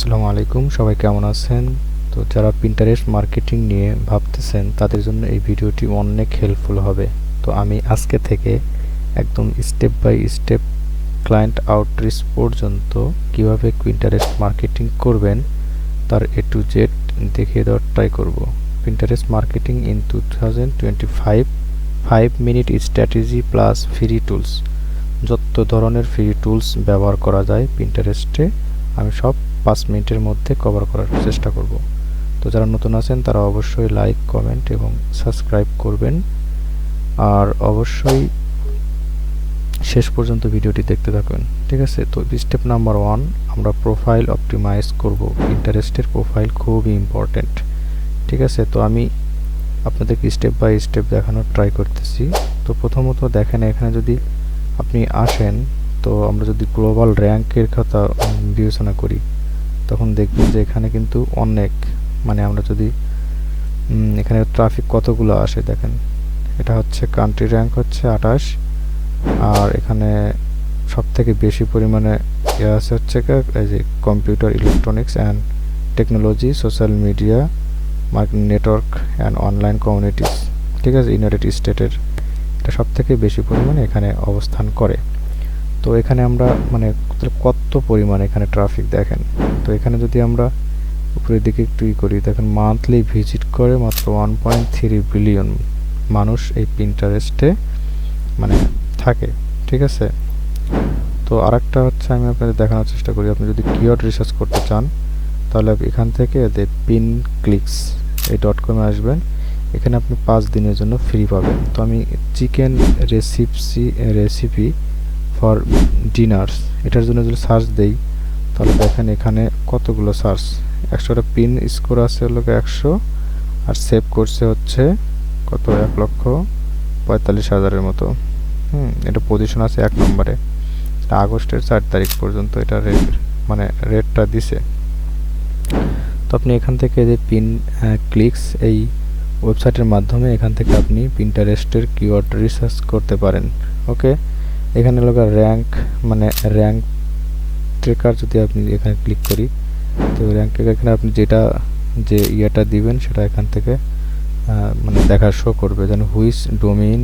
আসসালামু আলাইকুম, সবাই কেমন আছেন? তো যারা প্রিন্টারেস্ট মার্কেটিং নিয়ে ভাবতেছেন, তাদের জন্য এই ভিডিওটি অনেক হেল্পফুল হবে। তো আমি আজকে থেকে একদম step by step client outreach পর্যন্ত কীভাবে প্রিন্টারেস্ট মার্কেটিং করবেন, তার এ টু জেড দেখিয়ে দেওয়ার ট্রাই করব। Pinterest marketing in two thousand twenty five five minute strategy plus free tools যত ধরনের ফ্রি টুলস ব্যবহার করা যায় প্রিন্টারেস্টে আমি সব পাঁচ মিনিটের মধ্যে কভার করার চেষ্টা করব। তো যারা নতুন আছেন, তারা অবশ্যই লাইক কমেন্ট এবং সাবস্ক্রাইব করবেন। আর অবশ্যই শেষ পর্যন্ত ভিডিওটি দেখতে থাকুন, ঠিক আছে? তো স্টেপ নাম্বার ওয়ান আমরা প্রোফাইল অপটিমাইজ করব। ইন্টারেস্টের প্রোফাইল খুবই ইম্পর্ট্যান্ট ঠিক আছে? তো আমি আপনাদেরকে স্টেপ বাই স্টেপ দেখানোর ট্রাই করতেছি। তো প্রথমত দেখেন, এখানে যদি আপনি আসেন, তো আমরা যদি গ্লোবাল র্যাঙ্কের কথা বিবেচনা করি তখন দেখবেন যে এখানে কিন্তু অনেক মানে আমরা যদি এখানে ট্রাফিক কতগুলো আসে দেখেন। এটা হচ্ছে কান্ট্রি র্যাঙ্ক হচ্ছে আঠাশ, আর এখানে সব থেকে বেশি পরিমাণে ইয়ে আছে হচ্ছে যে computer electronics and technology social media market network and online communities ঠিক আছে? ইউনাইটেড স্টেটের এটা সব থেকে বেশি পরিমাণে এখানে অবস্থান করে। তো এখানে আমরা মানে কত পরিমাণ এখানে ট্রাফিক দেখেন? তো এখানে যদি আমরা উপরের দিকে একটু ই করি, দেখেন মান্থলি ভিজিট করে মাত্র ওয়ান পয়েন্ট থ্রি বিলিয়ন মানুষ এই পিন্টারেস্টে মানে থাকে, ঠিক আছে? তো আরেকটা হচ্ছে আমি আপনাদের দেখানোর চেষ্টা করি, আপনি যদি কিওয়ার্ড রিসার্চ করতে চান, তাহলে এখান থেকে যে পিন ক্লিকস এই ডট কমে আসবেন। এখানে আপনি পাঁচ দিনের জন্য ফ্রি পাবেন। তো আমি chicken recipes recipe for dinners এটার জন্য যদি সার্চ দেই, তাহলে দেখেন এখানে কতগুলো সার্চ একশোটা পিন স্কোর আছে হলো একশো, আর সেভ করছে হচ্ছে কত? এক লক্ষ পঁয়তাল্লিশ হাজারের মতো। হুম, এটা পজিশন আছে এক নম্বরে। আগস্টের চার তারিখ পর্যন্ত এটা রেট মানে রেটটা দিছে। তো আপনি এখান থেকে যে পিন ক্লিকস এই ওয়েবসাইটের মাধ্যমে এখান থেকে আপনি পিন্টারেস্টের কিওয়ার্ড রিসার্চ করতে পারেন। ওকে এখানে লোক র্যাঙ্ক মানে র্যাঙ্ক ট্রেকার যদি আপনি এখানে ক্লিক করি, তো র্যাঙ্ক ট্রেকার এখানে আপনি যেটা, যে ইয়েটা দিবেন সেটা এখান থেকে মানে দেখা শো করবে। যেন which domain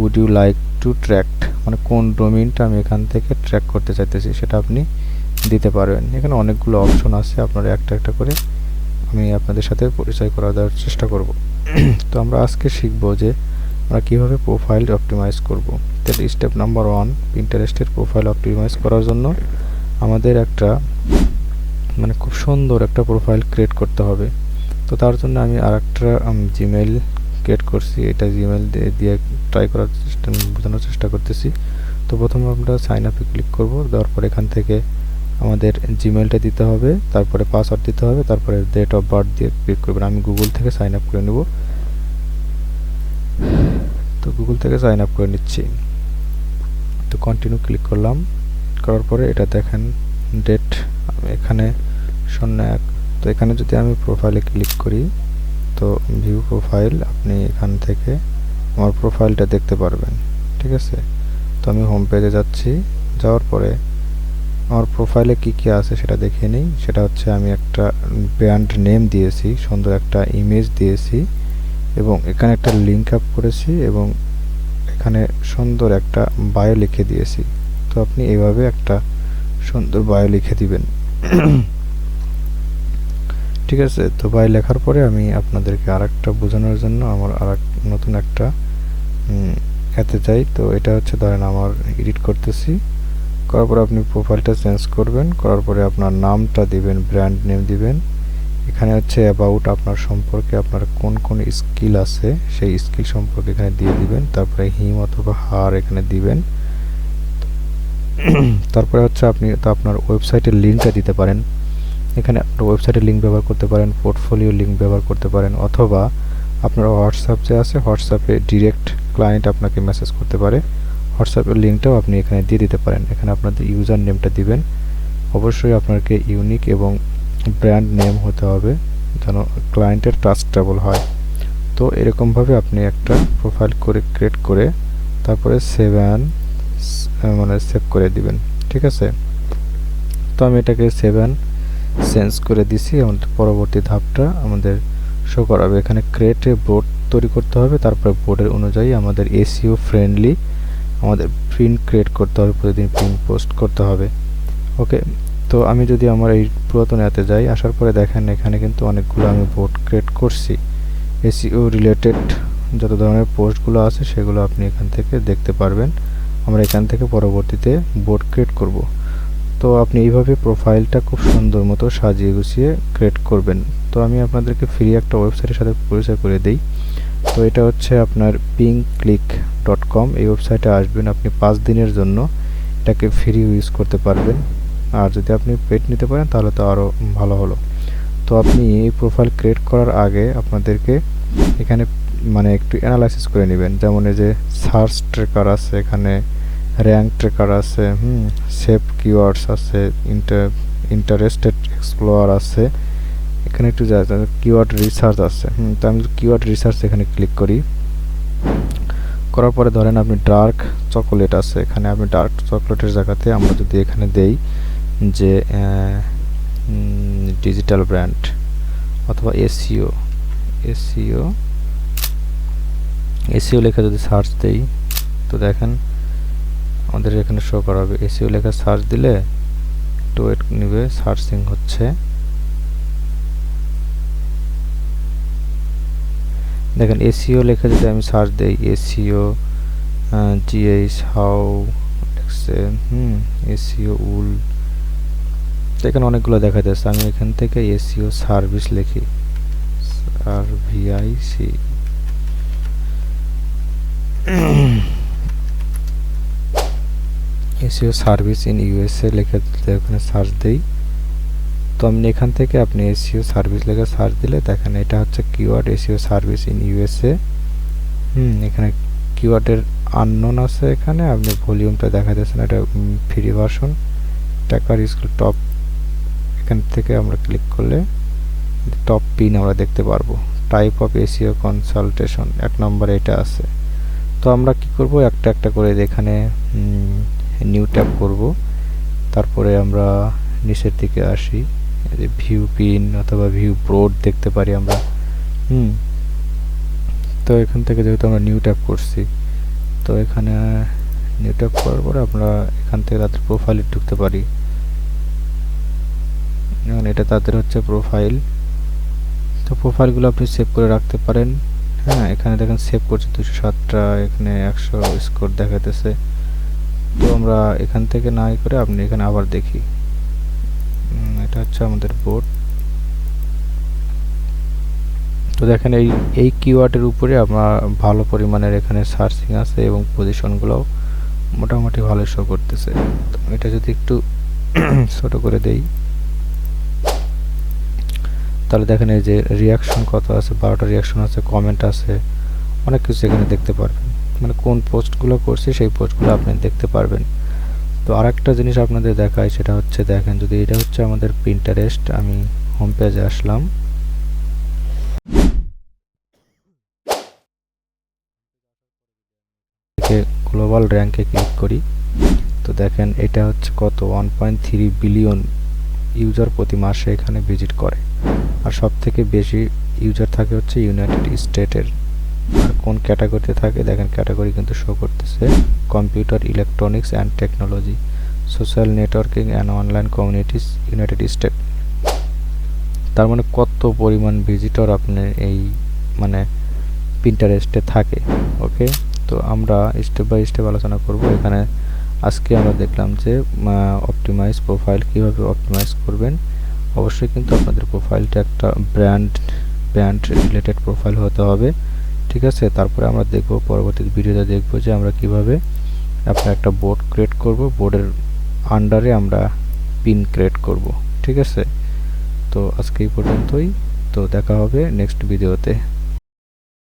would you like to track মানে কোন ডোমিনটা আমি এখান থেকে ট্র্যাক করতে চাইতেছি সেটা আপনি দিতে পারবেন। এখানে অনেকগুলো অপশন আছে, আপনারা একটা একটা করে আমি আপনাদের সাথে পরিচয় করা দেওয়ার চেষ্টা করব। তো আমরা আজকে শিখব যে আমরা কীভাবে প্রোফাইল অপটিমাইজ করব? তাহলে স্টেপ নাম্বার ওয়ান পিন্টারেস্টের প্রোফাইল অপটিমাইজ করার জন্য আমাদের একটা মানে খুব সুন্দর একটা প্রোফাইল ক্রিয়েট করতে হবে। তো তার জন্য আমি আর একটা জিমেইল ক্রিয়েট করছি। এটা জিমেইল দিয়ে ট্রাই করার চেষ্টা, বোঝানোর চেষ্টা করতেছি। তো প্রথমে আমরা সাইন আপে ক্লিক করব। দেওয়ার পর এখান থেকে আমাদের জিমেলটা দিতে হবে। তারপরে পাসওয়ার্ড দিতে হবে। তারপরে ডেট অফ বার্থ দিয়ে ক্লিক করবেন। আমি গুগল থেকে সাইন আপ করে নেব। তো গুগল থেকে সাইন আপ করে নিচ্ছি। তো কন্টিনিউ ক্লিক করলাম। করার পরে এটা দেখেন ডেট এখানে শূন্য এক। তো এখানে যদি আমি প্রোফাইলে ক্লিক করি, তো ভিউ প্রোফাইল আপনি এখান থেকে আমার প্রোফাইলটা দেখতে পারবেন। ঠিক আছে? তো আমি হোম পেজে যাচ্ছি। যাওয়ার পরে আমার প্রোফাইলে কি কি আছে সেটা দেখে নিই। সেটা হচ্ছে আমি একটা ব্র্যান্ড নেম দিয়েছি, সুন্দর একটা ইমেজ দিয়েছি। এবং এখানে একটা লিঙ্ক আপ করেছি এবং এখানে সুন্দর একটা বায়ো লিখে দিয়েছি। তো আপনি এভাবে একটা সুন্দর বায়ো লিখে দিবেন। ঠিক আছে, তো বায়ো লেখার পরে আমি আপনাদেরকে আর একটা বোঝানোর জন্য আমার আর নতুন একটা এতে যাই। তো এটা হচ্ছে, ধরেন আমার এডিট করতেছি। করার পরে আপনি প্রোফাইলটা চেঞ্জ করবেন। করার পরে আপনার নামটা দিবেন ব্র্যান্ড নেম দিবেন। এখানে হচ্ছে অ্যাবাউট আপনার সম্পর্কে আপনার কোন কোন স্কিল আছে, সেই স্কিল সম্পর্কে এখানে দিয়ে দিবেন। তারপরে হিম অথবা হার এখানে দিবেন। তারপরে হচ্ছে আপনি তো আপনার ওয়েবসাইটের লিঙ্কটা দিতে পারেন। এখানে আপনার ওয়েবসাইটের লিঙ্ক ব্যবহার করতে পারেন পোর্টফোলিও লিঙ্ক ব্যবহার করতে পারেন, অথবা আপনার হোয়াটসঅ্যাপ যে আছে হোয়াটসঅ্যাপে ডিরেক্ট ক্লায়েন্ট আপনাকে মেসেজ করতে পারে। হোয়াটসঅ্যাপের লিঙ্কটাও আপনি এখানে দিয়ে দিতে পারেন। এখানে আপনাদের ইউজার নেমটা দিবেন। অবশ্যই আপনাকে ইউনিক এবং ব্র্যান্ড নেম হতে হবে, যেন ক্লায়েন্টের ট্রাস্টেবল হয়। তো এরকমভাবে আপনি একটা প্রোফাইল করে ক্রিয়েট করে তারপরে সেভেন মানে সেভ করে দিবেন, ঠিক আছে? তো আমি এটাকে সেভেন চেঞ্জ করে দিছি আমাদের পরবর্তী ধাপটা আমাদের শো করাবে। এখানে ক্রিয়েটে বোর্ড তৈরি করতে হবে, তারপরে বোর্ডের অনুযায়ী আমাদের এসিও ফ্রেন্ডলি আমাদের প্রিন্ট ক্রিয়েট করতে হবে, প্রতিদিন প্রিন্ট পোস্ট করতে হবে। ওকে তো আমি যদি আমার এই পুরাতন অ্যাতে যাই, আসার পরে দেখেন এখানে কিন্তু অনেকগুলো আমি বোর্ড ক্রিয়েট করছি। এসিও রিলেটেড যত ধরনের পোস্টগুলো আছে, সেগুলো আপনি এখান থেকে দেখতে পারবেন। আমরা এখান থেকে পরবর্তীতে বোর্ড ক্রিয়েট করব। তো আপনি এইভাবে প্রোফাইলটা খুব সুন্দর মতো সাজিয়ে গুছিয়ে ক্রিয়েট করবেন। তো আমি আপনাদেরকে ফ্রি একটা ওয়েবসাইটের সাথে পরিচয় করে দিই। তো এটা হচ্ছে আপনার পিঙ্ক ক্লিক ডট কম এই ওয়েবসাইটে আসবেন আপনি পাঁচ দিনের জন্য। এটাকে ফ্রি ইউজ করতে পারবেন। আর যদি আপনি পেড নিতে পারেন, তাহলে তো আরও ভালো হলো। তো আপনি এই প্রোফাইল ক্রিয়েট করার আগে আপনাদেরকে এখানে মানে একটু অ্যানালাইসিস করে নেবেন। যেমন এই যে সার্চ ট্রেকার আছে, এখানে র্যাঙ্ক ট্রেকার আছে, হুম সেভ কিওয়ার্ডস আছে ইন্টার ইন্টারেস্টেড এক্সপ্লোয়ার আছে। এখানে একটু কিওয়ার্ড রিসার্চ আছে, হুম, তো আমি কিওয়ার্ড রিসার্চ এখানে ক্লিক করি। করার পরে ধরেন আপনি ডার্ক চকোলেট আছে, এখানে আপনি ডার্ক চকোলেটের জায়গাতে আমরা যদি এখানে দেই যে ডিজিটাল ব্র্যান্ড অথবা এসিও এসিও এসিও লেখা যদি সার্চ দেই, তো দেখেন আমাদের এখানে শো করা হবে। এসিও লেখা সার্চ দিলে একটু ওয়েট নেবে সার্চিং হচ্ছে। দেখেন এসিও লেখা যদি আমি সার্চ দিই SEO GH how hmm SEO উল এখানে অনেকগুলো দেখা যাচ্ছে। আমি এখান থেকে এসিও সার্ভিস লিখি। আর VIC SEO service in USA লেখা ওখানে সার্চ দেই, তো আপনি এখান থেকে আপনি এসিও সার্ভিস লেখা সার্চ দিলে দেখেন এটা হচ্ছে keyword SEO service in USA. হুম, এখানে কিওয়ার্ডের আননোন আছে এখানে। আপনি ভলিউমটা দেখা যাচ্ছে না, এটা ফ্রি ভার্সন টাকার স্কুল টপ এখান থেকে আমরা ক্লিক করলে টপ পিন আমরা দেখতে পারব। টাইপ অফ এসিও কনসালটেশন এক নম্বরে এটা আছে। তো আমরা কি করব? একটা একটা করে এখানে নিউ ট্যাপ করব। তারপরে আমরা নিচের দিকে আসি। ভিউ পিন অথবা ভিউ ব্রোড দেখতে পারি আমরা। হুম। তো এখান থেকে যেহেতু আমরা নিউ ট্যাপ করছি, তো এখানে নিউ ট্যাপ করার পরে আমরা এখান থেকে তাদের প্রোফাইলে ঢুকতে পারি। এখন এটা তাদের হচ্ছে প্রোফাইল তো প্রোফাইলগুলো আপনি সেভ করে রাখতে পারেন। হ্যাঁ এখানে দেখেন সেভ করছে দুশো সাতটা, এখানে একশো স্কোর দেখাতেছে তো আমরা এখান থেকে না করে আপনি এখানে আবার দেখি। এটা হচ্ছে আমাদের বোর্ড তো দেখেন এই এই কিওয়ার্ডের উপরে আমরা ভালো পরিমাণের এখানে সার্চিং আছে এবং পজিশনগুলোও মোটামুটি ভালো শো করতেছে। তো এটা যদি একটু ছোট করে দেই। তাহলে দেখেন এই যে রিয়াকশন কত আছে, বারোটা রিয়াকশন আছে কমেন্ট আছে, অনেক কিছু এখানে দেখতে পারবেন। মানে কোন পোস্টগুলো করছি সেই পোস্টগুলো আপনি দেখতে পারবেন। তো আরেকটা জিনিস আপনাদের দেখায় সেটা হচ্ছে দেখেন, যদি এটা হচ্ছে আমাদের প্রিন্টারেস্ট আমি হোম পেজে আসলাম। গ্লোবাল র্যাঙ্কে ক্লিক করি। তো দেখেন, এটা হচ্ছে কত? One point three billion user প্রতি মাসে এখানে ভিজিট করে। আর সব থেকে বেশি ইউজার থাকে হচ্ছে ইউনাইটেড স্টেটের আর কোন ক্যাটাগরিতে থাকে, দেখেন ক্যাটাগরি কিন্তু শো করতেছে। Computer electronics and technology social networking and online communities United State তার মানে কত পরিমাণ ভিজিটর আপনার এই মানে পিন্টারেস্টে থাকে ওকে তো আমরা স্টেপ বাই স্টেপ আলোচনা করব। এখানে আজকে আমরা দেখলাম যে অপটিমাইজ প্রোফাইল কীভাবে অপটিমাইজ করবেন। অবশ্যই কিন্তু আপনাদের প্রোফাইলটা একটা ব্র্যান্ড ব্র্যান্ড রিলেটেড প্রোফাইল হতে হবে, ঠিক আছে? তারপরে আমরা দেখব, পরবর্তী ভিডিওতে দেখব যে আমরা কীভাবে আপনার একটা বোর্ড ক্রিয়েট করব। বোর্ডের আন্ডারে আমরা পিন ক্রিয়েট করব, ঠিক আছে? তো আজকে এই পর্যন্তই। তো দেখা হবে নেক্সট ভিডিওতে